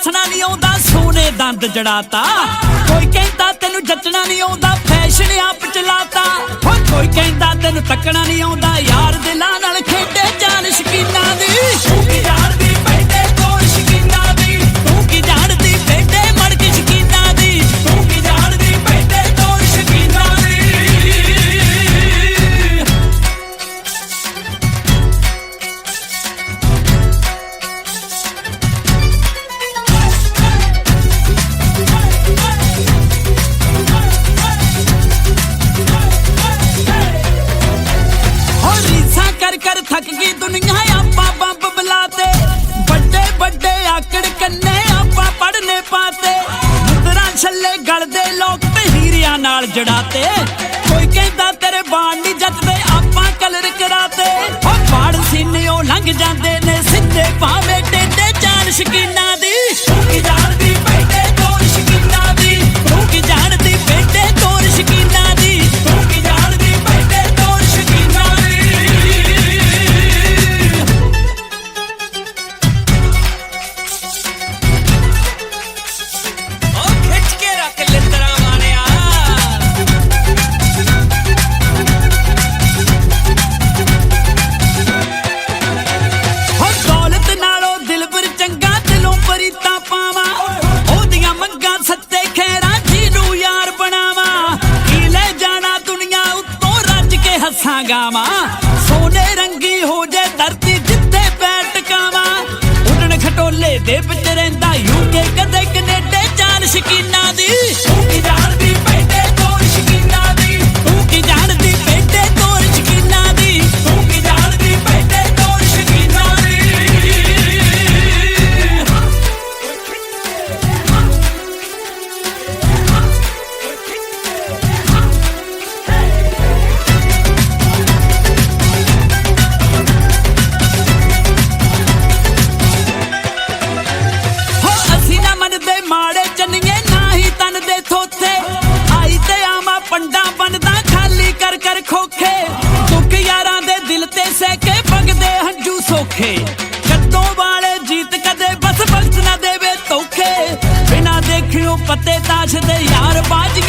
ਨੱਚਣਾ ਨਹੀਂ ਆਉਂਦਾ, ਸੋਨੇ ਦੰਦ ਜੜਾਤਾ। ਕੋਈ ਕਹਿੰਦਾ ਤੈਨੂੰ ਜੱਚਣਾ ਨਹੀਂ ਆਉਂਦਾ ਫੈਸ਼ਨ ਆਪ ਚਲਾਤਾ। ਕੋਈ ਕਹਿੰਦਾ ਤੈਨੂੰ ਤੱਕਣਾ ਨਹੀਂ ਆਉਂਦਾ, ਯਾਰ ਦਿਲਾਂ ਕਰ ਥੱਕ ਗਈ ਦੁਨੀਆ ਆਪਾਂ ਬੰਬ ਬਲਾਤੇ। ਵੱਡੇ ਵੱਡੇ ਆਕੜ ਕੰਨੇ ਆਪਾਂ ਪੜਨੇ ਪਾਤੇ। ਮੁੰਦਰਾਂ ਛੱਲੇ ਗਲਦੇ ਲੋਕ ਤੇ ਹੀਰਿਆਂ ਨਾਲ ਜੜਾਤੇ। ਕੋਈ ਕਹਿੰਦਾ ਤੇਰੇ ਬਾਣ ਨਹੀਂ ਜੱਜਦੇ ਆਪਾਂ ਕਲਰ ਕਰਾਤੇ। ਹੋ ਬਾੜ ਸੀਨੇ, ਉਹ ਲੰਘ ਜਾਂਦੇ ਨੇ, ਸਿੱਧੇ ਭਾਵੇਂ ਟੇਡੇ ਚਾਲ ਸ਼ਕੀਨਾਂ। ਦੇ ਵਿੱਚ ਰਹਿੰਦਾ ਯੂਕੇ ਕਦੇ ਕਨੇਡੇ ਜਾਨ ਸ਼ਕੀਨਾਂ ਦੀ। ਸੋਖੇ। ਕੱਦੋਂ ਵਾਲੇ ਜੀਤ ਕਦੇ ਬਸ ਬਖਸ਼ ਨਾ ਦੇਵੇ ਧੋਖੇ। ਬਿਨਾ ਦੇਖਿਓ ਪੱਤੇ ਤਾਸ਼ ਦੇ ਯਾਰ ਬਾਜੀਆਂ